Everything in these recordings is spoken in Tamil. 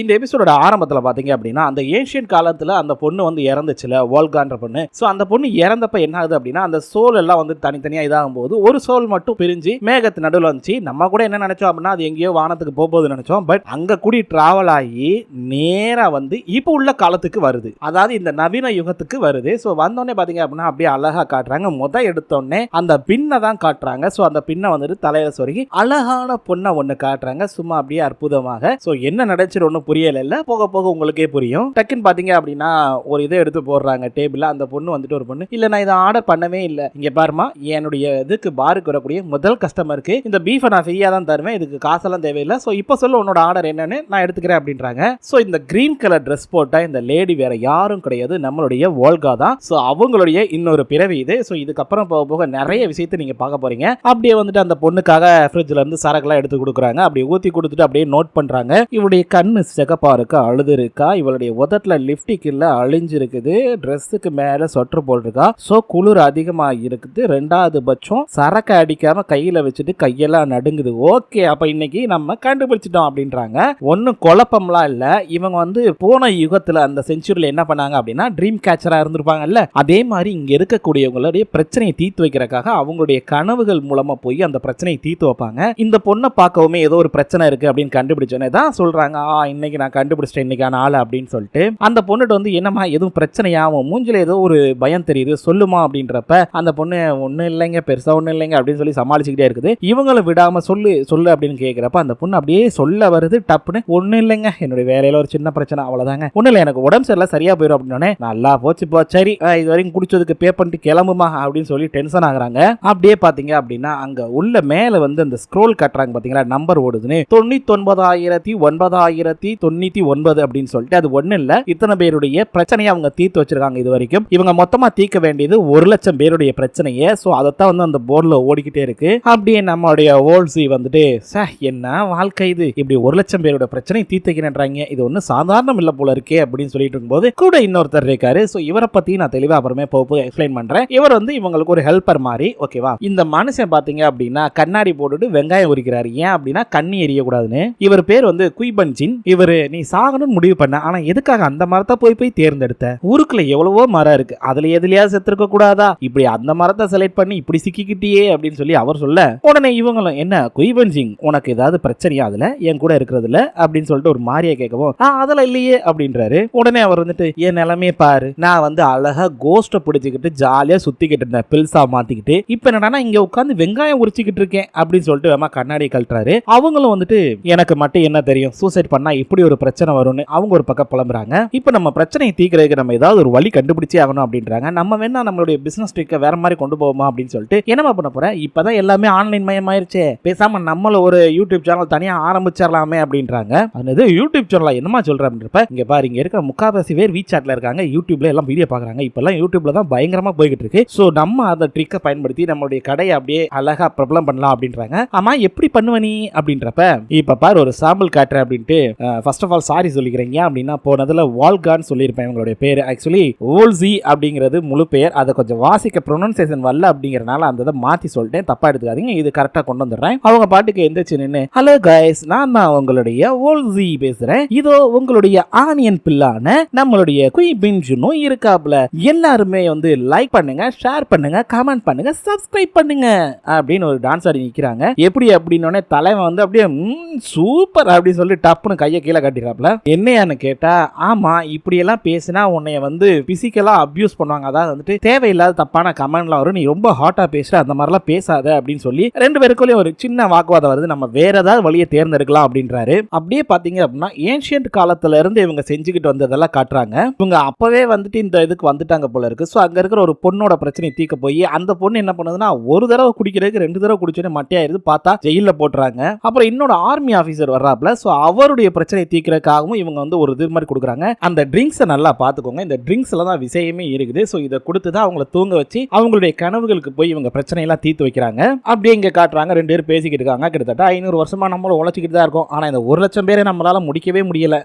இந்த எபிசோடோட ஆரம்பத்தில் பார்த்தீங்க அப்படின்னா அந்த ஏன்ஷியன் காலத்தில் அந்த பொண்ணு வந்து இறந்துச்சுல வால்கான்ற பொண்ணு. ஸோ அந்த பொண்ணு இறந்தப்ப என்ன ஆகுது அப்படின்னா அந்த சோல் எல்லாம் வந்து தனித்தனியாக இதாகும் போது ஒரு சோல் மட்டும் பிரிஞ்சு மேகத்து நடுவில் வந்துச்சு. நம்ம கூட என்ன நினைச்சோம் அப்படின்னா அது எங்கேயோ வானத்துக்கு போகும்போது போகுது நினைச்சோம். பட் அங்கே கூடி டிராவல் ஆகி நேராக வந்து இப்போ உள்ள காலத்துக்கு வருது. அதாவது இந்த நவீன யுகத்துக்கு வருது. ஸோ வந்தோடனே பார்த்தீங்க அப்படின்னா அப்படியே அழகாக காட்டுறாங்க. முத எடுத்தோடனே அந்த பின்னை தான் காட்டுறாங்க. ஸோ அந்த பின்னை வந்துட்டு தலையில சொருகி அழகான பொண்ணை ஒன்று காட்டுறாங்க. சும்மா அப்படியே அற்புதமாக. ஸோ என்ன நடந்துச்சு ஒன்று புரியலைல்ல. போக போக உங்களுக்கே புரியும். டக்குன்னு பார்த்தீங்க அப்படின்னா ஒரு இதை எடுத்து போடுறாங்க. டேபிளில் அந்த பொண்ணு வந்துட்டு ஒரு பொண்ணு. இல்லை நான் இதை ஆர்டர் பண்ணவே இல்லை. இங்கே பாருமா என்னுடைய இதுக்கு பாருக்கு வரக்கூடிய முதல் கஸ்டமருக்கு இந்த பீஃபை நான் ஃப்ரீயாக தான் தருவேன். இதுக்கு காசெல்லாம் தேவையில்லை. ஸோ இப்போ சொல்ல உன்னோட ஆர்டர் என்னன்னு நான் எடுத்துக்கிறேன் அப்படின்றாங்க. ஸோ இந்த கிரீன் கலர் ட்ரெஸ் போட்ட இந்த லேடி வேற யாரும் கிடையாது. நம்மளுடைய வோல்கா தான். ஸோ அவங்களுடைய இன்னொரு பிறவி இது. ஸோ இதுக்கப்புறம் போக போக நிறைய விஷயத்தை நீங்கள் பார்க்க போறீங்க. அப்படியே வந்துட்டு அந்த பொண்ணுக்காக ஃப்ரிட்ஜில் இருந்து சரக்குலாம் எடுத்து கொடுக்குறாங்க. அப்படியே ஊற்றி கொடுத்துட்டு அப்படியே நோட் பண்ணுறாங்க இவருடைய கண்ணு சிகப்பா இருக்கா அழுது இருக்கா இவளுடைய உதட்டில் லிப்டிக் இல்ல அழிஞ்சிருக்குது ட்ரெஸ்ஸுக்கு மேலே சொட்டர் போட்டிருக்கா. ஸோ குளிர் அதிகமாக இருக்குது. ரெண்டாவது பட்சம் சரக்கு அடிக்காம கையில் வச்சுட்டு கையெல்லாம் நடுங்குது. ஓகே அப்போ இன்னைக்கு நம்ம கண்டுபிடிச்சிட்டோம் அப்படின்றாங்க. ஒன்றும் குழப்பம்லாம் இல்லை. இவங்க வந்து போன யுகத்தில் அந்த செஞ்சுரியில் என்ன பண்ணாங்க அப்படின்னா ட்ரீம் கேச்சராக இருந்திருப்பாங்கல்ல? அதே மாதிரி இங்கே இருக்கக்கூடியவங்களுடைய பிரச்சனையை தீர்த்து வைக்கிறதுக்காக அவங்களுடைய கனவுகள் மூலமாக போய் அந்த பிரச்சனையை தீர்த்து வைப்பாங்க. இந்த பொண்ணை பார்க்கவுமே ஏதோ ஒரு பிரச்சனை இருக்குது அப்படின்னு கண்டுபிடிச்சோன்னே தான் சொல்கிறாங்க ஆ இன்னைக்கு நான் கண்டுபிடிச்சிட்டேன் இன்னைக்கான ஆள் அப்படின்னு சொல்லிட்டு அந்த பொண்ணுட்டு வந்து என்னம்மா எதுவும் பிரச்சனையாகும் மூஞ்சில் ஏதோ ஒரு பயம் தெரியுது சொல்லுமா அப்படின்றப்ப அந்த பொண்ணு ஒன்றும் இல்லைங்க பெருசா ஒன்றும் இல்லைங்க அப்படின்னு சொல்லி சமாளிச்சுக்கிட்டே இருக்குது. இவங்களும் விடாம சொல்லு சொல்லு அப்படின்னு கேட்குறப்ப அந்த பொண்ணு அப்படியே சொல்ல வருது டப்புன்னு ஒன்றும் இல்லைங்க என்னுடைய வேலையில ஒரு சின்ன பிரச்சனை அவ்வளோதாங்க ஒன்றும் இல்லை எனக்கு உடம்பு சரியில்லை சரியா போயிடும் அப்படின்னே நல்லா போச்சு போ சரி இது வரைக்கும் குடிச்சதுக்கு பே பண்ணிட்டு கிளம்புமா அப்படின்னு சொல்லி டென்ஷன் ஆகுறாங்க. அப்படியே பார்த்தீங்க அப்படின்னா அங்க உள்ள மேலே வந்து அந்த ஸ்க்ரோல் கட்டுறாங்க பார்த்தீங்களா நம்பர் ஓடுதுன்னு தொண்ணூத்தி ஒன்பதாயிரத்தி தொள்ளாயிரத்தி தொண்ணூத்தி ஒன்பது அப்படின்னு சொல்லிட்டு அது ஒண்ணு இல்ல. இத்தனை பேருடைய பிரச்சனையை அவங்க தீர்த்து வச்சிருக்காங்க இது வரைக்கும். இவங்க மொத்தமா தீர்க்க வேண்டியது ஒரு லட்சம் பேருடைய பிரச்சனையை. ஸோ அதைத்தான் வந்து அந்த போர்டில் ஓடிக்கிட்டே இருக்கு. அப்படியே நம்மளுடைய ஓல்சி வந்துட்டு "சே, என்ன வாழ்க்கை இது? இப்படி ஒரு லட்சம் பேரோட பிரச்சனை தீர்த்துக்கிறேன்றாங்க இது ஒன்றும் சாதாரணம் இல்லை போல இருக்கே அப்படின்னு சொல்லிட்டு இருக்கும்போது கூட இன்னொருத்தர் இருக்காரு. ஸோ இவரை பத்தி நான் தெளிவாக அப்புறமே போக எக்ஸ்பிளைன் பண்றேன். இவர் வந்து இவங்களுக்கு ஒரு ஹெல்ப்பர் மாதிரி ஓகேவா இந்த மனுஷன் பாத்தீங்க அப்படின்னா கண்ணாடி போட்டுட்டு வெங்காயம் உரிக்கிறாரு. ஏன் அப்படின்னா கண்ணி எரியக்கூடாதுன்னு. இவர் பேர் வந்து குய்பன்ஜின் இவர் நீ சாகணும்னு முடிவு பண்ண. ஆனா எதுக்காக அந்த மரத்தை போய் போய் தேர்ந்தெடுத்த? ஊருக்குள்ள எவ்வளவோ மரம் இருக்கு. அதுல எதுலயாவது செத்துருக்க கூடாதா? இப்படி அந்த மரத்தை செலக்ட் பண்ணி இப்படி சிக்கிக்கிட்டியே அப்படின்னு சொல்லி அவர் சொல்ல உடனே இவங்களும் என்ன குய்பன்ஜிங் உனக்கு ஏதாவது பிரச்சனையா? அதுல என் கூட இருக்கிறதுல? அப்படின்னு சொல்லிட்டு ஒரு மாரியா கேட்கவும் ஆ அதெல்லாம் இல்லையே அப்படின்றாரு. உடனே அவர் வந்துட்டு என் நிலைமையை பாரு. நான் வந்து அழகா கோஸ்ட பிடிச்சிக்கிட்டு ஜாலியா சுத்திக்கிட்டு இருந்தேன். பில்சா மாத்திக்கிட்டு. இப்ப என்னடா இங்க உட்காந்து வெங்காயம் உரிச்சிக்கிட்டு இருக்கேன் அப்படின்னு சொல்லிட்டு கண்ணாடி கழட்டுறாரு. அவங்களும் வந்துட்டு எனக்கு மட்டும் என்ன தெரியும்? சூசைட் பண்ணா இப்படி ஒரு பிரச்சனை வரும்னு அவங்க ஒரு பக்கம் புலம்புறாங்க. இப்போ நம்ம பிரச்சனையை தீக்கிறதுக்கு நம்ம ஏதாவது ஒரு வழி கண்டுபிடிச்சே ஆகணும் அப்படின்றாங்க. நம்ம வேணா நம்மளுடைய பிசினஸ் ட்ரிக்கை வேற மாதிரி கொண்டு போவோமா அப்படின்னு சொல்லிட்டு என்னமா பண்ண போறேன் இப்பதான் எல்லாமே ஆன்லைன் மயமாயிருச்சு. பேசாம நம்மள ஒரு யூடியூப் சேனல் தனியா ஆரம்பிச்சிடலாமே அப்படின்றாங்க. அது யூடியூப் சேனலா என்னமா சொல்ற அப்படின்றப்ப இங்க பாரு இங்க இருக்கிற முக்காவாசி பேர் வீ சாட்ல இருக்காங்க. யூடியூப்ல எல்லாம் வீடியோ பாக்குறாங்க இப்பெல்லாம் யூடியூப்ல தான் பயங்கரமா போய்கிட்டு இருக்கு. ஸோ நம்ம அந்த ட்ரிக்கை பயன்படுத்தி நம்மளுடைய கடையை அப்படியே அழகா பிரபலம் பண்ணலாம் அப்படின்றாங்க. ஆமா எப்படி பண்ணுவ நீ அப்படின்றப்ப இப்ப பாரு ஒரு சாம்பிள் காட்டுறேன் அப்படின்ட்டு ஃபர்ஸ்ட் ஆஃப் ஆல் சாரி சொல்லிக்கிறேன் ஏன் அப்படின்னா போனதில் வால்கான்னு சொல்லியிருப்பேன் இவங்களுடைய பேர். ஆக்சுவலி ஓல்சி அப்படிங்கிறது முழு பெயர். அதை கொஞ்சம் வாசிக்க ப்ரொனன்சேஷன் வரல அப்படிங்கிறனால அந்த இதை மாற்றி சொல்லிட்டேன். தப்பாக எடுத்துக்காதீங்க. இது கரெக்டாக கொண்டு வந்துடுறேன். அவங்க பாட்டுக்கு எந்திரிச்சு நின்று ஹலோ கைஸ் நான் தான் உங்களுடைய ஓல்சி பேசுகிறேன் இதோ உங்களுடைய ஆனியன் பில்லான நம்மளுடைய குயி பின்ஜுனும் இருக்காப்ல எல்லாருமே வந்து லைக் பண்ணுங்க ஷேர் பண்ணுங்க கமெண்ட் பண்ணுங்க சப்ஸ்கிரைப் பண்ணுங்க. அப்படின்னு ஒரு டான்ஸ் ஆடி நிற்கிறாங்க எப்படி அப்படின்னோடனே தலைவன் வந்து அப்படியே சூப்பர் அப்படின்னு சொல்லி டப்புன்னு கையை கீழே கட்டிடுறாப்ல என்னையான்னு கேட்டா ஆமா இப்படி எல்லாம் பேசினா உன்னைய வந்து பிசிக்கலா அபியூஸ் பண்ணுவாங்க. அதாவது வந்துட்டு தேவையில்லாத தப்பான கமெண்ட்லாம் வரும். நீ ரொம்ப ஹாட்டா பேசுற அந்த மாதிரிலாம் பேசாத அப்படின்னு சொல்லி ரெண்டு பேருக்குள்ளேயும் ஒரு சின்ன வாக்குவாதம் வருது. நம்ம வேற ஏதாவது வழியை தேர்ந்தெடுக்கலாம் அப்படின்றாரு. அப்படியே பாத்தீங்க அப்படின்னா ஏன்ஷியன்ட் காலத்துல இருந்து இவங்க செஞ்சுக்கிட்டு வந்ததெல்லாம் காட்டுறாங்க. இவங்க அப்பவே வந்துட்டு இந்த இதுக்கு வந்துட்டாங்க போல இருக்கு. ஸோ அங்க இருக்கிற ஒரு பொண்ணோட பிரச்சனை தீக்க போய் அந்த பொண்ணு என்ன பண்ணுதுன்னா ஒரு தடவை குடிக்கிறதுக்கு ரெண்டு தடவை குடிச்சோன்னு மட்டையாயிருது பார்த்தா ஜெயில போட்டுறாங்க. அப்புறம் இன்னொரு ஆர்மி ஆஃபீஸர் வர்றாப்ல ஸோ அவருடைய பிரச்சனை பிரச்சனையை தீர்க்கறதுக்காகவும் இவங்க வந்து ஒரு இது மாதிரி கொடுக்குறாங்க. அந்த ட்ரிங்க்ஸை நல்லா பார்த்துக்கோங்க. இந்த ட்ரிங்க்ஸ்ல தான் விஷயமே இருக்குது. ஸோ இதை கொடுத்து தான் அவங்கள தூங்க வச்சு அவங்களுடைய கனவுகளுக்கு போய் இவங்க பிரச்சனையெல்லாம் தீர்த்து வைக்கிறாங்க. அப்படியே இங்க காட்டுறாங்க. ரெண்டு பேரும் பேசிக்கிட்டு இருக்காங்க. கிட்டத்தட்ட ஐநூறு வருஷமா நம்மளும் உழைச்சிக்கிட்டு தான் இருக்கும். ஆனால் இந்த ஒரு லட்சம் பேரை நம்மளால் முடிக்கவே முடியலை.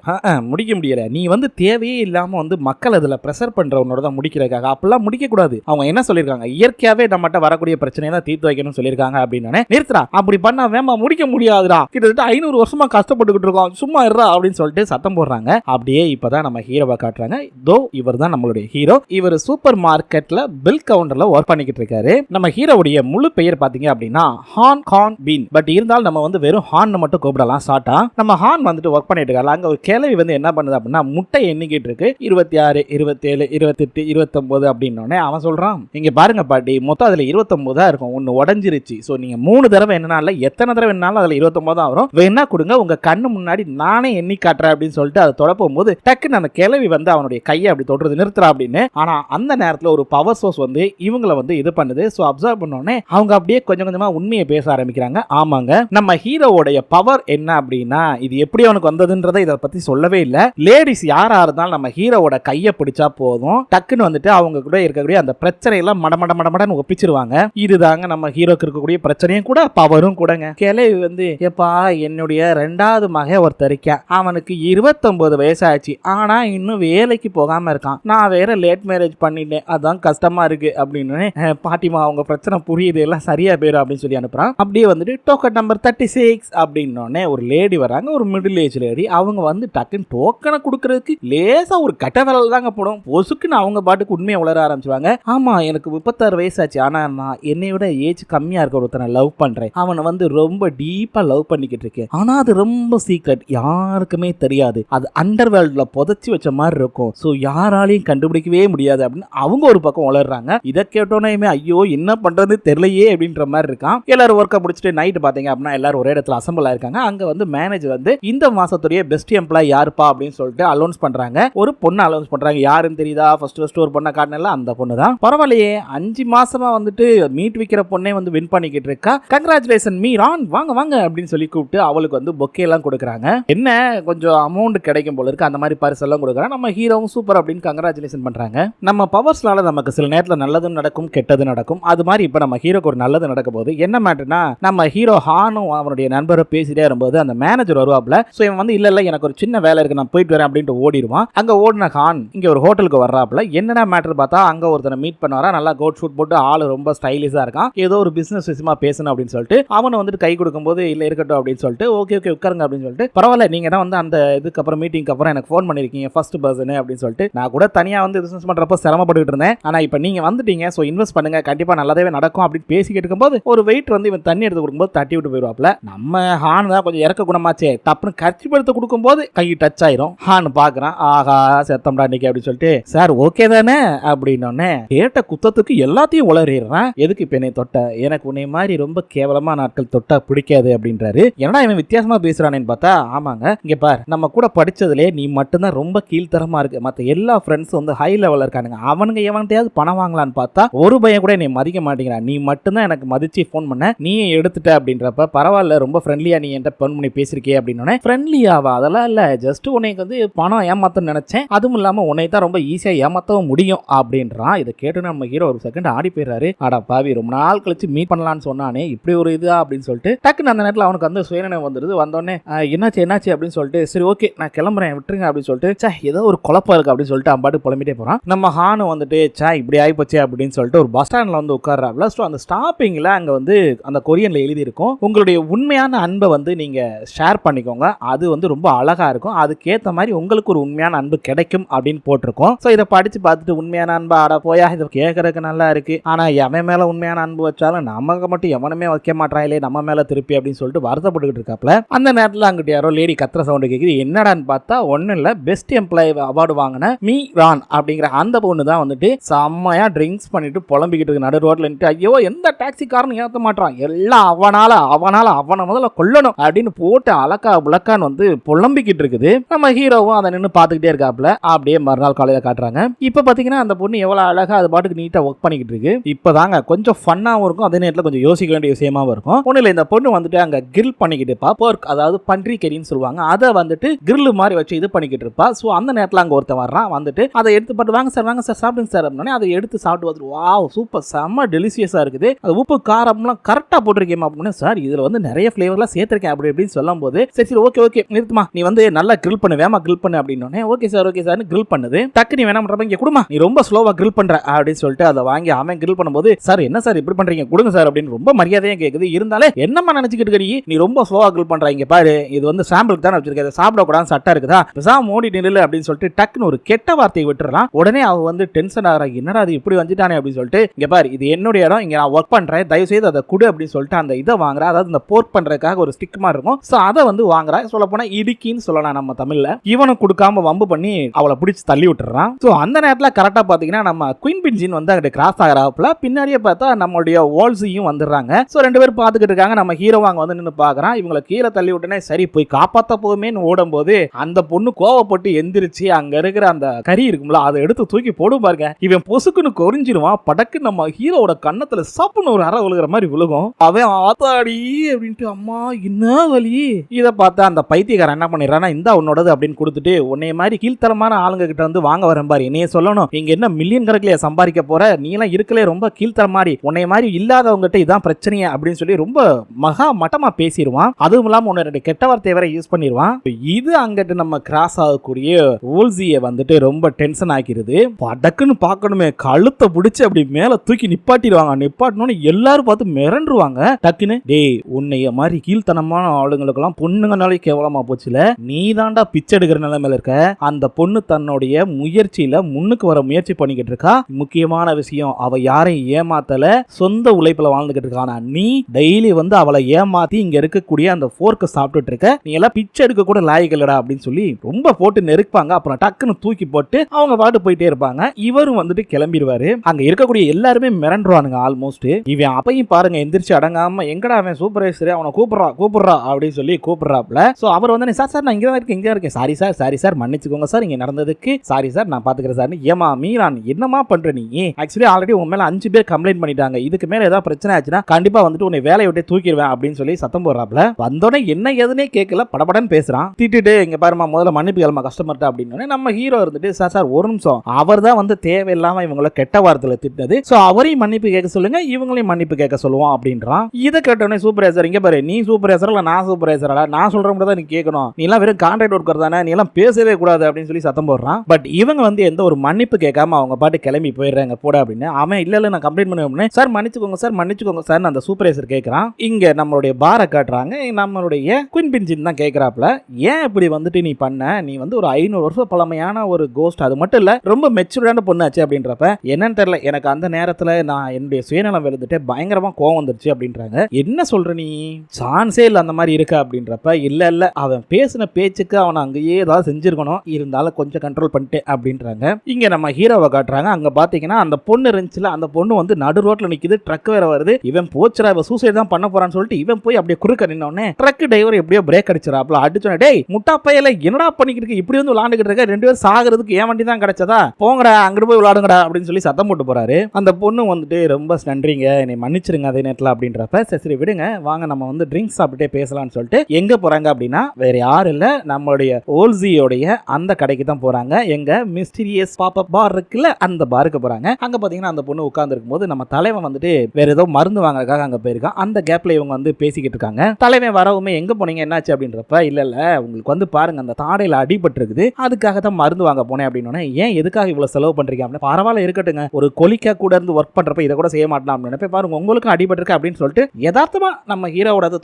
முடிக்க முடியலை. நீ வந்து தேவையே இல்லாம வந்து மக்கள் அதுல ப்ரெஷர் பண்றவனோட தான் முடிக்கிறதுக்காக. அப்பெல்லாம் முடிக்க கூடாது அவங்க என்ன சொல்லியிருக்காங்க? இயற்கையாவே நம்மகிட்ட வரக்கூடிய பிரச்சனையை தான் தீர்த்து வைக்கணும்னு சொல்லியிருக்காங்க அப்படின்னு நிறுத்துறா அப்படி பண்ணா வேமா முடிக்க முடியாதுடா. கிட்டத்தட்ட ஐநூறு வருஷமா கஷ்டப்பட்டுக்கிட்டு இருக்கோம். சும்மா இருடா. அப்படின்னு சொல்லிட்டு சத்தம் போடுறாங்க. அப்படியே இப்பதான் நம்ம ஹீரோவை காட்டுறாங்க. தோ இவர் தான் நம்மளுடைய ஹீரோ. இவர் சூப்பர் மார்க்கெட்ல பில் கவுண்டர்ல ஒர்க் பண்ணிக்கிட்டு இருக்காரு. நம்ம ஹீரோவுடைய முழு பெயர் பாத்தீங்க அப்படின்னா ஹான் கான் பீன் பட் இருந்தாலும் நம்ம வந்து வெறும் ஹான் மட்டும் கூப்பிடலாம் ஷார்ட்டா நம்ம ஹான் வந்துட்டு ஒர்க் பண்ணிட்டு இருக்காரு. அங்க ஒரு கிளவி வந்து என்ன பண்ணுது அப்படின்னா முட்டை எண்ணிக்கிட்டு இருக்கு. இருபத்தி ஆறு இருபத்தேழு இருபத்தெட்டு இருபத்தொன்பது அப்படின்னோடனே அவன் சொல்றான். இங்க பாருங்க பாட்டி மொத்தம் அதுல இருபத்தொன்பது தான் இருக்கும். ஒன்னு உடஞ்சிருச்சு. ஸோ நீங்க மூணு தடவை என்னன்னா எத்தனை தடவை என்னாலும் அதுல இருபத்தொன்பது தான் வரும் வேணா கொடுங்க உங்க கண்ணு முன்னாடி நானே எண்ணி காட்டுறேன் அப்படின்னு சொல்லிட்டு அதை தொடப்பும் போது டக்குன்னு அந்த கிளவி வந்து அவனுடைய கையை அப்படி தொடுறது நிறுத்துறா அப்படின்னு. ஆனா அந்த நேரத்துல ஒரு பவர் சோர்ஸ் வந்து இவங்களை வந்து இது பண்ணுது. ஸோ அப்சர்வ் பண்ணோடனே அவங்க அப்படியே கொஞ்சம் கொஞ்சமா உண்மையை பேச ஆரம்பிக்கிறாங்க. ஆமாங்க. நம்ம ஹீரோவுடைய பவர் என்ன அப்படின்னா இது எப்படி அவனுக்கு வந்ததுன்றதை இதை பத்தி சொல்லவே இல்லை. லேடிஸ் யாரா இருந்தாலும் நம்ம ஹீரோவோட கையை பிடிச்சா போதும். டக்குன்னு வந்துட்டு அவங்க கூட இருக்கக்கூடிய அந்த பிரச்சனையெல்லாம் மடமட மடமடன்னு ஒப்பிச்சிருவாங்க. இதுதாங்க நம்ம ஹீரோக்கு இருக்கக்கூடிய பிரச்சனையும் கூட பவரும் கூடங்க. கிளவி வந்து எப்பா என்னுடைய ரெண்டாவது மக ஒருத்தர் இருக்கான். அவனுக்கு இருபத்தொன்பது வயசாச்சு ஆனா இன்னும் வேலைக்கு போகாம இருக்கான். நான் வேற லேட் மேரேஜ் பண்ணிட்டேன். அதான் கஷ்டமா இருக்கு அப்படின்னு பாட்டிமா அவங்க பிரச்சனை புரியுது. எல்லாம் சரியா போயிடும் அப்படின்னு சொல்லி அனுப்புறான். அப்படியே வந்துட்டு டோக்கன் நம்பர் தேர்ட்டி சிக்ஸ் அப்படின்னோடனே ஒரு லேடி வராங்க. ஒரு மிடில் ஏஜ் லேடி அவங்க வந்து டக்குன்னு டோக்கனை கொடுக்கறதுக்கு லேசா ஒரு கட்ட விரல் தாங்க போடும். பொசுக்குன்னு அவங்க பாட்டுக்கு உண்மையை உளர ஆரம்பிச்சுவாங்க ஆமா எனக்கு முப்பத்தாறு வயசாச்சு. ஆனா நான் என்னை விட ஏஜ் கம்மியா இருக்க ஒருத்தனை லவ் பண்றேன். அவனை வந்து ரொம்ப டீப்பா லவ் பண்ணிக்கிட்டு இருக்கேன். ஆனா அது ரொம்ப சீக்ரெட் யாருக்குமே தெரியாது. அது அண்டர் வேர்ல்டில் புதைச்சி வச்ச மாதிரி இருக்கும். ஸோ யாராலையும் கண்டுபிடிக்கவே முடியாது அப்படின்னு அவங்க ஒரு பக்கம் வளர்றாங்க இதை கேட்டோன்னே ஐயோ என்ன பண்ணுறது தெரியலையே அப்படின்ற மாதிரி இருக்கான். எல்லாரும் ஒர்க்கை முடிச்சுட்டு நைட் பார்த்தீங்க அப்படின்னா எல்லாரும் ஒரே இடத்துல அசம்பிள் ஆயிருக்காங்க. அங்கே வந்து மேனேஜர் வந்து இந்த மாதத்துடைய பெஸ்ட் எம்ப்ளாய் யாருப்பா? அப்படின்னு சொல்லிட்டு அலௌன்ஸ் பண்ணுறாங்க ஒரு பொண்ணு அலௌன்ஸ் பண்ணுறாங்க யாருன்னு தெரியுதா? ஃபர்ஸ்ட் ஃபர்ஸ்ட் ஒரு பொண்ணை காட்டினல அந்த பொண்ணு தான் பரவாயில்லையே அஞ்சு மாசமா வந்துட்டு மீட் விற்கிற பொண்ணே வந்து வின் பண்ணிக்கிட்டு இருக்கா. கங்க்ராச்சுலேஷன் மீ ரான் வாங்க வாங்க அப்படின்னு சொல்லி கூப்பிட்டு அவளுக்கு வந்து பொக்கே எல்லாம் கொடுக்குறாங்க. என்ன கொஞ்சம் அமௌண்ட் கிடைக்கும் போல இருக்கு அந்த மாதிரி பரிசெல்லாம் கொடுக்குறாங்க நம்ம ஹீரோவும் சூப்பர் அப்படின்னு கங்க்ராச்சுலேஷன் பண்ணுறாங்க நம்ம பவர்ஸ்னால நமக்கு சில நேரத்தில் நல்லதும் நடக்கும் கெட்டது நடக்கும். அது மாதிரி இப்போ நம்ம ஹீரோக்கு ஒரு நல்லது நடக்க போது என்ன மேட்டர்னா நம்ம ஹீரோ ஹானும் அவனுடைய நண்பரும் பேசிட்டே இருக்கும்போது அந்த மேனேஜர் வருவாப்ல ஸோ இவன் வந்து இல்லை இல்லை எனக்கு ஒரு சின்ன வேலை இருக்கு நான் போயிட்டு வரேன் அப்படின்ட்டு ஓடிடுவான். அங்கே ஓடின ஹான் இங்கே ஒரு ஹோட்டலுக்கு வர்றாப்ல என்னடா மேட்டர் பார்த்தா அங்கே ஒருத்தனை மீட் பண்ணுவாரா? நல்லா கோட் ஷூட் போட்டு ஆள் ரொம்ப ஸ்டைலிஷாக இருக்கான். ஏதோ ஒரு பிசினஸ் விஷயமா பேசணும் அப்படின்னு சொல்லிட்டு அவனை வந்துட்டு கை கொடுக்கும்போது இல்லை இருக்கட்டும் அப்படின்னு சொல்லிட்டு ஓகே ஓகே உட்காருங்க அப்படின்னு சொல்லிட்டு பரவாயில்ல நீங்க தான் வந்து அந்த இதுக்கு அப்புறம் மீட்டிங்க்கு அப்புறம் எனக்கு ஃபோன் பண்ணியிருக்கீங்க ஃபர்ஸ்ட் பர்சன் அப்படின்னு சொல்லிட்டு. நான் கூட தனியாக வந்து பிஸ்னஸ் பண்ணுறப்ப சிரமப்பட்டுட்டு இருந்தேன். ஆனால் இப்போ நீங்கள் வந்துட்டீங்க ஸோ இன்வெஸ்ட் பண்ணுங்க. கண்டிப்பாக நல்லாவே நடக்கும் அப்படின்னு பேசிக்கிட்டு இருக்கும்போது ஒரு வெயிட் வந்து இவன் தண்ணி எடுத்து கொடுக்கும்போது தட்டி விட்டு போயிடுவாப்ல நம்ம ஹான் தான் கொஞ்சம் இறக்க குணமாச்சே. டப்புன்னு கட்சி எடுத்து கொடுக்கும்போது கை டச் ஆயிரும். ஹான் பார்க்குறான் ஆஹா செத்தம்டா இன்னைக்கு அப்படின்னு சொல்லிட்டு சார் ஓகே தானே? அப்படின்னோடனே கேட்ட குத்தத்துக்கு எல்லாத்தையும் உளறிடுறான். எதுக்கு இப்போ என்னை தொட்ட? எனக்கு உன்னை மாதிரி ரொம்ப கேவலமா நாட்கள் தொட்டா பிடிக்காது அப்படின்றாரு. என்னடா இவன் வித்தியாசமாக பேசுறானேன்னு பார்த்தா? ஆமாங்க இங்க பார் நம்ம கூட படிச்சதுலே நீ மட்டும்தான் ரொம்ப கீழ்த்தரமா இருக்கு. மத்த எல்லா ஃப்ரெண்ட்ஸும் வந்து ஹை லெவல்ல இருக்கானுங்க. அவனுங்க எவன்கிட்டயாவது பணம் வாங்கலான்னு பார்த்தா ஒரு பையன் கூட நீ மதிக்க மாட்டேங்கிறான். நீ மட்டும்தான் எனக்கு மதிச்சு ஃபோன் பண்ண நீயே எடுத்துட்ட அப்படின்றப்ப பரவாயில்ல ரொம்ப ஃப்ரெண்ட்லியா நீ என்கிட்ட ஃபோன் பண்ணி பேசிருக்கே அப்படின்னு ஃப்ரெண்ட்லியாவா அதெல்லாம் இல்ல. ஜஸ்ட் உனக்கு வந்து பணம் ஏமாத்தன்னு நினைச்சேன். அதுவும் இல்லாம உன்னை தான் ரொம்ப ஈஸியா ஏமாத்தவும் முடியும் அப்படின்றான். இதை கேட்டு நம்ம ஹீரோ ஒரு செகண்ட் ஆடி போயிடுறாரு. அடா பாவி ரொம்ப நாள் கழிச்சு மீட் பண்ணலாம்னு சொன்னானே இப்படி ஒரு இதா அப்படின்னு சொல்லிட்டு டக்குன்னு அந்த நேரத்தில் அவனுக்கு வந்து சுயநினைவு வந்துடுது வந்தோடனே என்னாச்சு என்னாச்சு? அப்படின்னு சொல்லிட்டு சரி ஓகே நான் கிளம்புறேன் விட்டுருங்க அப்படின்னு சொல்லிட்டு சே ஏதோ ஒரு குழப்பம் இருக்கு அப்படின்னு சொல்லிட்டு அம்பாட்டு புலம்பிட்டே போகிறான் நம்ம ஹானு வந்துட்டு சே இப்படி ஆயிப்போச்சே அப்படின்னு சொல்லிட்டு ஒரு பஸ் ஸ்டாண்டில் வந்து உட்கார்றாப்ல. ஸோ அந்த ஸ்டாப்பிங்கில் அங்கே வந்து அந்த கொரியனில் எழுதியிருக்கும். உங்களுடைய உண்மையான அன்பை வந்து நீங்கள் ஷேர் பண்ணிக்கோங்க. அது வந்து ரொம்ப அழகாக இருக்கும். அதுக்கேற்ற மாதிரி உங்களுக்கு ஒரு உண்மையான அன்பு கிடைக்கும் அப்படின்னு போட்டிருக்கோம். ஸோ இதை படித்து பார்த்துட்டு உண்மையான அன்பு ஆட போயா இதை கேட்கறதுக்கு நல்லா இருக்கு. ஆனால் எவன் மேலே உண்மையான அன்பு வச்சாலும் நமக்கு மட்டும் எவனுமே வைக்க மாட்டாங்களே நம்ம மேலே திருப்பி அப்படின்னு சொல்லிட்டு வருத்தப்பட்டுக்கிட்டு இருக்காப்ல. அந்த நேரத்தில் அங்கிட்ட யாரோ லேடி கத்துற சவுண்டு கேட்குது என்னடான்னு பார்த்தா ஒன்றும் இல்லை பெஸ்ட் எம்ப்ளாயி அவார்டு வாங்கின மீ ரான் அப்படிங்கிற அந்த பொண்ணு தான் வந்துட்டு செம்மையாக ட்ரிங்க்ஸ் பண்ணிட்டு புலம்பிக்கிட்டு இருக்கு. நடு ரோட்டில் நின்று ஐயோ எந்த டாக்ஸிக்காரனும் ஏற்ற மாட்டான் எல்லாம் அவனால அவனால அவனை முதல்ல கொல்லணும். அப்படின்னு போட்டு அலக்கா புலக்கான்னு வந்து புலம்பிக்கிட்டு இருக்குது. நம்ம ஹீரோவும் அதை நின்று பார்த்துக்கிட்டே இருக்காப்ல அப்படியே மறுநாள் காலையில் காட்டுறாங்க. இப்போ பார்த்தீங்கன்னா அந்த பொண்ணு எவ்வளோ அழகாக அது பாட்டுக்கு நீட்டாக ஒர்க் பண்ணிக்கிட்டு இருக்கு. இப்போதாங்க கொஞ்சம் ஃபன்னாகவும் இருக்கும். அதே நேரத்தில் கொஞ்சம் யோசிக்க வேண்டிய விஷயமாவும் இருக்கும். ஒன்றும் இல்லை இந்த பொண்ணு வந்துட்டு அங்கே கிரில் பண்ணிக்கிட்டு இருப்பா. போர்க் அதாவது பன்றி கறின்னு சொல்லுவாங்க. அதை வந்துட்டு கிரில் மாதிரி வச்சு இது பண்ணிக்கிட்டு இருப்பா. ஸோ அந்த நேரத்தில் அங்கே ஒருத்தன் வர்றான். வந்துட்டு அதை எடுத்து போட்டு வாங்க சார் வாங்க சார் சாப்பிடுங்க சார் அப்படின்னே அதை எடுத்து சாப்பிட்டு பார்த்துட்டு வா சூப்பர் செம்ம டெலிசியஸாக இருக்குது. அது உப்பு காரம்லாம் கரெக்டாக போட்டிருக்கேன் அப்படின்னு சார் இதில் வந்து நிறைய ஃப்ளேவர்லாம் சேர்த்துருக்கேன். அப்படி இப்படின்னு சொல்லும் போது சரி சரி ஓகே ஓகே நிறுத்துமா நீ வந்து நல்லா கிரில் பண்ணு. வேமா கிரில் பண்ணு. அப்படின்னோடனே okay sir okay sir grill பண்ணுது. டக்கு நீ வேணாம் பண்ணுறப்ப இங்கே கொடுமா நீ ரொம்ப ஸ்லோவாக கிரில் பண்ணுற அப்படின்னு சொல்லிட்டு அதை வாங்கி அவன் கிரில் பண்ணும்போது சார் என்ன சார் இப்படி பண்ணுறீங்க கொடுங்க சார் அப்படின்னு ரொம்ப மரியாதையாக கேட்குது இருந்தாலே என்னம்மா நினச்சிக்கிட்டு நீ ரொம்ப ஸ்லோவாக கிரில் பண்ணுறீங்க பாரு. இது வந்து சாம்பிள் கொடுத்து வச்சிருக்கேன் வச்சிருக்க இதை சாப்பிடக்கூடாது சட்டம் இருக்குதா? பேசாம மோடி நில்லு அப்படின்னு சொல்லிட்டு டக்குன்னு ஒரு கெட்ட வார்த்தையை விட்டுறான் உடனே அவ வந்து டென்ஷன் ஆகிறா. என்னடா அது இப்படி வந்துட்டானே அப்படின்னு சொல்லிட்டு இங்க பாரு இது என்னுடைய இடம் இங்க நான் ஒர்க் பண்றேன். தயவு செய்து அதை கொடு அப்படின்னு சொல்லிட்டு அந்த இதை வாங்குறா. அதாவது இந்த போர்க் பண்றதுக்காக ஒரு ஸ்டிக் மாதிரி இருக்கும். ஸோ அதை வந்து வாங்குறா. சொல்ல போனா இடுக்கின்னு சொல்லலாம் நம்ம தமிழ்ல. இவனும் கொடுக்காம வம்பு பண்ணி அவளை பிடிச்சி தள்ளி விட்டுறான். ஸோ அந்த நேரத்துல கரெக்டா பாத்தீங்கன்னா நம்ம குயின் பின்ஜின் வந்து அங்கிட்ட கிராஸ் ஆகிறாப்புல பின்னாடியே பார்த்தா நம்மளுடைய வால்ஸையும் வந்துடுறாங்க. ஸோ ரெண்டு பேரும் பார்த்துக்கிட்டு இருக்காங்க. நம்ம ஹீரோ வாங்க வந்து நின்று பார்க்குறான். இவங்களை கீழே தள்ளி விட்டுனே சரி போய் காப்பாத்த போகுமேன்னு ஓடும்போது அந்த பொண்ணு கோவப்பட்டு எந்திரிச்சு அங்க இருக்கிற அந்த கறி இருக்கும்ல அதை எடுத்து தூக்கி போடும் பாருங்க. இவன் பொசுக்குன்னு கொறிஞ்சிருவான் படக்கு நம்ம ஹீரோட கன்னத்துல சப்புன்னு ஒரு அறை விழுகிற மாதிரி விழுகும். அவன் ஆத்தாடி அப்படின்ட்டு அம்மா என்ன வலி? இதை பார்த்தா அந்த பைத்தியக்காரன் என்ன பண்ணிடுறான்னா இந்த உன்னோடது அப்படின்னு கொடுத்துட்டு உன்னைய மாதிரி கீழ்த்தரமான ஆளுங்க கிட்ட வந்து வாங்க வரேன் பாரு. என்னைய சொல்லணும். இங்க என்ன மில்லியன் கணக்கில் சம்பாதிக்க போற? நீ எல்லாம் இருக்கலே ரொம்ப கீழ்த்தர மாதிரி உன்னைய மாதிரி இல்லாதவங்ககிட்ட இதான் பிரச்சனையே அப்படின்னு சொல்லி ரொம்ப மகா மட்டமா பேசிடுவான். அதுவும் இல்லாம உன்னை ரெண்டு கெட்ட வார்த்தையை வேற யூஸ் பண்ணிடுவான் இது அங்கிட்டு நம்ம கிராஸ் ஆகக்கூடிய ஓல்சியை வந்துட்டு ரொம்ப டென்ஷன் ஆக்கிடுது படக்குன்னு பார்க்கணுமே கழுத்தை பிடிச்சி அப்படி மேல தூக்கி நிப்பாட்டிடுவாங்க. நிப்பாட்டணும்னு எல்லாரும் பார்த்து மிரண்டுருவாங்க. டக்குன்னு டேய் உன்னைய மாதிரி கீழ்த்தனமான ஆளுங்களுக்கெல்லாம் பொண்ணுங்கனாலே கேவலமா போச்சுல. நீ தாண்டா பிச்சை எடுக்கிற நிலைமையில இருக்க. அந்த பொண்ணு தன்னுடைய முயற்சியில முன்னுக்கு வர முயற்சி பண்ணிக்கிட்டு இருக்கா. முக்கியமான விஷயம் அவ யாரையும் ஏமாத்தல. சொந்த உழைப்புல வாழ்ந்துகிட்டு இருக்கானா. நீ டெய்லி வந்து அவளை ஏமாத்தி இங்க இருக்கக்கூடிய அந்த ஃபோர்க்கை சாப்பிட்டுட்டு இருக்க. நீ எல்லாம் பிச்சை எடுக்க கூட லாயக்கலடா அப்படின்னு சொல்லி ரொம்ப போட்டு நெருப்பாங்க. அப்புறம் டக்குன்னு தூக்கி போட்டு அவங்க பாட்டு போயிட்டே இருப்பாங்க. இவரும் வந்துட்டு கிளம்பிடுவாரு. அங்க இருக்கக்கூடிய எல்லாருமே மிரண்டுருவானுங்க ஆல்மோஸ்ட் இவன் அப்பையும் பாருங்க எந்திரிச்சு அடங்காம எங்கடா அவன் சூப்பர்வைசர்? அவனை கூப்பிடுறா கூப்பிடுறா அப்படின்னு சொல்லி கூப்பிடுறாப்ல சோ அவர் வந்து சார் சார் நான் இங்க தான் இருக்கேன் இங்க இருக்கேன். சாரி சார் சாரி சார் மன்னிச்சுக்கோங்க சார் இங்க நடந்ததுக்கு சாரி சார் நான் பாத்துக்கிறேன் சார் ஏமா மீரான் என்னமா பண்ற நீ? ஆக்சுவலி ஆல்ரெடி உன் மேல அஞ்சு பேர் கம்ப்ளைண்ட் பண்ணிட்டாங்க. இதுக்கு மேல ஏதாவது பிரச்சனை ஆச்சுன்னா கண்டிப்பா வந்துட்டு உன்னை வேலையை விட்டு தூக்கிடுவேன் அப்படின்னு சொல்லி சத்தம் போடுறாப்ல வந்தோடனே என்ன எதுனே கேட்கல. படபட மேடம் பேசுறான். திட்டிட்டு இங்க பாருமா முதல்ல மன்னிப்பு கிளம்ப கஸ்டமர்ட்ட அப்படின்னு நம்ம ஹீரோ இருந்துட்டு சார் சார் ஒரு நிமிஷம். அவர் தான் வந்து தேவையில்லாம இவங்கள கெட்ட வார்த்தையில திட்டது சோ அவரையும் மன்னிப்பு கேட்க சொல்லுங்க இவங்களையும் மன்னிப்பு கேட்க சொல்லுவோம் அப்படின்றான். இதை கேட்டோடனே சூப்பர்வைசர் இங்க பாரு நீ சூப்பர்வைசர் இல்ல நான் சூப்பர்வைசரா நான் சொல்ற மட்டும் தான் நீ கேட்கணும். நீ எல்லாம் வெறும் கான்ட்ராக்ட் ஒர்க்கர் தானே? நீ எல்லாம் பேசவே கூடாது அப்படின்னு சொல்லி சத்தம் போடுறான். பட் இவங்க வந்து எந்த ஒரு மன்னிப்பு கேட்காம அவங்க பாட்டு கிளம்பி போயிடுறாங்க போட அப்படின்னு. அவன் இல்ல இல்ல நான் கம்ப்ளைண்ட் பண்ணுவேன் சார் மன்னிச்சுக்கோங்க சார் மன்னிச்சுக்கோங்க சார் அந்த சூப்பர்வைசர் கேட்கறான். இங்க நம்மளுடைய பாரை காட்டுறாங்க. நம்மளுடைய குயின் பிஞ்சின் தான் கேட்கறாப்ல ஏன் இப்படி வந்துட்டு நீ பண்ண? நீ வந்து ஒரு ஐநூறு வருஷம் பழமையான ஒரு கோஸ்ட் அது மட்டும் இல்ல ரொம்ப மெச்சூர்டான பொண்ணாச்சு அப்படின்றப்ப என்னன்னு தெரியல. எனக்கு அந்த நேரத்துல நான் என்னுடைய சுயநலம் விழுந்துட்டு பயங்கரமா கோவம் வந்துருச்சு அப்படின்றாங்க. என்ன சொல்ற நீ? சான்ஸே இல்லை அந்த மாதிரி இருக்க அப்படின்றப்ப இல்ல இல்ல. அவன் பேசின பேச்சுக்கு அவனை அங்கேயே ஏதாவது செஞ்சிருக்கணும். இருந்தாலும் கொஞ்சம் கண்ட்ரோல் பண்ணிட்டேன் அப்படின்றாங்க. இங்க நம்ம ஹீரோவை காட்டுறாங்க. அங்க பார்த்தீங்கன்னா அந்த பொண்ணு இருந்துச்சுல அந்த பொண்ணு வந்து நடு ரோட்ல நிக்குது. ட்ரக் வேற வருது. இவன் போச்சுரா இவன் சூசைட் தான் பண்ண போறான்னு சொல்லிட்டு இவன் போய் அப்படியே குறுக்க நின்னோடனே ட்ரக் டிரைவர் எப்படியோ பிரேக் அடிச்சிடாப்ல அடிச்சோட டேய் முட்டா பையல என்னடா பண்ணிக்கிட்டு இருக்கு? இப்படி வந்து விளாண்டுக்கிட்டு இருக்க? ரெண்டு பேரும் சாகிறதுக்கு ஏன் வண்டி தான் கிடைச்சதா? போங்கடா அங்கிட்டு போய் விளாடுங்கடா அப்படின்னு சொல்லி சத்தம் போட்டு போறாரு. அந்த பொண்ணு வந்துட்டு ரொம்ப நன்றிங்க என்னை மன்னிச்சிருங்க அதே நேரத்தில் அப்படின்றப்ப சரி விடுங்க வாங்க நம்ம வந்து ட்ரிங்க்ஸ் சாப்பிட்டே பேசலாம்னு சொல்லிட்டு எங்க போறாங்க அப்படின்னா வேற யாரும் இல்ல நம்மளுடைய ஓல்சியோடைய அந்த கடைக்கு தான் போறாங்க. எங்க மிஸ்டீரியஸ் பாப்பா பார் இருக்குல்ல அந்த பாருக்கு போறாங்க. அங்க பாத்தீங்கன்னா அந்த பொண்ணு உட்கார்ந்து இருக்கும்போது நம்ம தலைவன் வந்துட்டு வேற ஏதோ மருந்து வாங்குறதுக்காக அங்க போயிருக்கான். அந்த கேப்ல இவங்க வந்து பேசிக்கிட்டு இருக்காங்க. தலைவன் வரவுமே எங்க போனீங்க? என்னாச்சு? அப்படின்றப்ப இல்லை இல்லை உங்களுக்கு வந்து பாருங்க அந்த தாடையில் அடிபட்டுருக்குது. அதுக்காக தான் மருந்து வாங்க போனேன் அப்படின்னு ஏன் எதுக்காக இவ்வளோ செலவு பண்ணுறீங்க அப்படின்னு பரவாயில்ல இருக்கட்டுங்க ஒரு கொலிக்கா கூட இருந்து ஒர்க் பண்ணுறப்ப இதை கூட செய்ய மாட்டலாம் அப்படின்னு பாருங்க உங்களுக்கும் அடிபட்டுருக்கு அப்படின்னு சொல்லிட்டு யதார்த்தமாக நம்ம ஹீரோவோட அது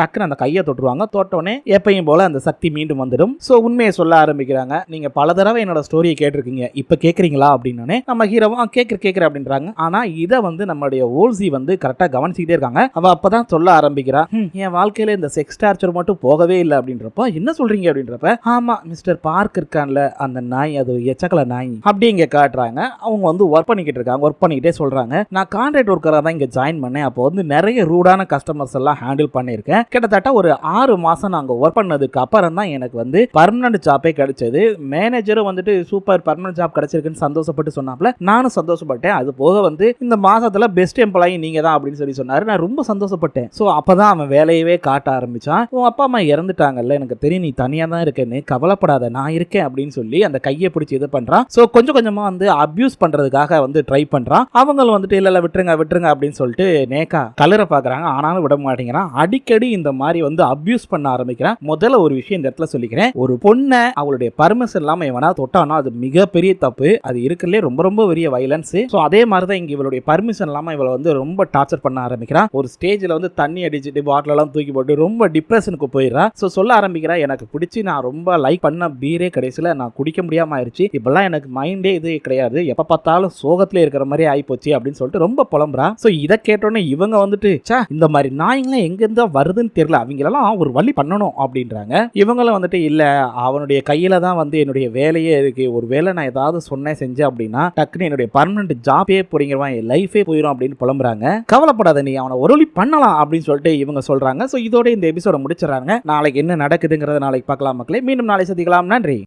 டக்குன்னு அந்த கையை தொட்டுருவாங்க. தொட்டோன்னே எப்பயும் போல அந்த சக்தி மீண்டும் வந்துடும். ஸோ உண்மையை சொல்ல ஆரம்பிக்கிறாங்க. நீங்கள் பல தடவை என்னோட ஸ்டோரியை கேட்டிருக்கீங்க. இப்போ கேட்குறீங்களா அப்படின்னு நம்ம ஹீரோவும் கேட்குற கேட்குற அப்படின்றாங்க. ஆனால் இதை வந்து நம்மளுடைய ஓல்சி வந்து கரெக்டாக கவனிச்சுக்கிட்டே இருக்காங்க. அவள் அப்போ தான் சொல்ல ஆரம்பிக்கிறா. என் வாழ்க்கையில் இந்த செக்ஸ் டார்ச்சர் மட்டும் போகவே இல்லை அப்படின்றப்ப என்ன சொல்றீங்க அப்படின்றப்ப ஆமா மிஸ்டர் பார்க் இருக்கான்ல அந்த நாய் அது எச்சக்கல நாய் அப்படி இங்க காட்டுறாங்க. அவங்க வந்து ஒர்க் பண்ணிக்கிட்டு இருக்காங்க ஒர்க் பண்ணிக்கிட்டே சொல்றாங்க. நான் கான்ட்ராக்ட் ஒர்க்கராக தான் இங்க ஜாயின் பண்ணேன். அப்போ வந்து நிறைய ரூடான கஸ்டமர்ஸ் எல்லாம் ஹேண்டில் பண்ணியிருக்கேன். கிட்டத்தட்ட ஒரு ஆறு மாசம் நாங்க ஒர்க் பண்ணதுக்கு அப்புறம் தான் எனக்கு வந்து பர்மனன்ட் ஜாப்பே கிடைச்சது. மேனேஜரும் வந்துட்டு சூப்பர் பர்மனன்ட் ஜாப் கிடைச்சிருக்குன்னு சந்தோஷப்பட்டு சொன்னாப்ல நானும் சந்தோஷப்பட்டேன். அது போக வந்து இந்த மாசத்துல பெஸ்ட் எம்ப்ளாயி நீங்க தான் அப்படின்னு சொல்லி சொன்னாரு. நான் ரொம்ப சந்தோஷப்பட்டேன். ஸோ அப்பதான் அவன் வேலையவே காட்ட ஆரம்பிச்சான். உன் அப்பா அம்மா இறந்துட்டாங்கல்ல எனக்கு தெரியும் நீ தனியாக தான் இருக்கேன்னு கவலைப்படாத நான் இருக்கேன் அப்படின்னு சொல்லி அந்த கையை பிடிச்சி இது பண்றான். ஸோ கொஞ்சம் கொஞ்சமா வந்து அப்யூஸ் பண்றதுக்காக வந்து ட்ரை பண்றான். அவங்களும் வந்துட்டு இல்லை இல்லை விட்டுருங்க விட்டுருங்க அப்படின்னு சொல்லிட்டு நேக்கா கலரை பாக்குறாங்க. ஆனாலும் விட மாட்டேங்கிறான். அடிக்கடி இந்த மாதிரி வந்து அப்யூஸ் பண்ண ஆரம்பிக்கிறான். முதல்ல ஒரு விஷயம் இந்த இடத்துல சொல்லிக்கிறேன். ஒரு பொண்ணை அவளுடைய பர்மிஷன் இல்லாமல் இவனா தொட்டானா அது மிகப்பெரிய தப்பு. அது இருக்கிறதுலே ரொம்ப ரொம்ப பெரிய வைலன்ஸ் ஸோ அதே மாதிரி தான் இங்க இவளுடைய பர்மிஷன் இல்லாம இவளை வந்து ரொம்ப டார்ச்சர் பண்ண ஆரம்பிக்கிறான். ஒரு ஸ்டேஜ்ல வந்து தண்ணி அடிச்சுட்டு பாட்டிலெல்லாம் தூக்கி போட்டு ரொம்ப டிப்ரெஷனுக்கு போயிடுறா. ஸோ சொல்ல ஆரம்பிக்கிறா எனக்கு பிடிச்சி நான் ரொம்ப லைக் பண்ண பீரே கடைசியில் நான் குடிக்க முடியாம ஆயிடுச்சு இப்பெல்லாம் எனக்கு மைண்டே இது கிடையாது. எப்போ பார்த்தாலும் சோகத்தில் இருக்கிற மாதிரி ஆகிப்போச்சு அப்படின்னு சொல்லிட்டு ரொம்ப புலம்புறா. ஸோ இதை கேட்டோன்னே இவங்க வந்துட்டு சா இந்த மாதிரி நாய்ங்களாம் எங்கேருந்தா வருதுன்னு தெரியல. அவங்களெல்லாம் ஒரு வழி பண்ணணும் அப்படின்றாங்க. இவங்களும் வந்துட்டு இல்லை அவனுடைய கையில் தான் வந்து என்னுடைய வேலையே இருக்கு. ஒரு வேலை நான் ஏதாவது சொன்னேன் செஞ்சேன் அப்படின்னா டக்குன்னு என்னுடைய பர்மனெண்ட் ஜாபே போறீங்கவான் என் லைஃபே போயிடும் அப்படின்னு புலம்புறாங்க. கவலைப்படாத நீ அவனை ஒரு வழி பண்ணலாம் அப்படின்னு சொல்லிட்டு இவங்க சொல்கிறாங்க ஸோ இதோட இந்த எபிசோட முடிச்சிடறாங்க. நாளைக்கு என்ன என்ன நடக்குதுங்கிறத நாளைக்கு பார்க்கலாம் மக்களே. மீண்டும் நாளை சந்திக்கலாம். நன்றி.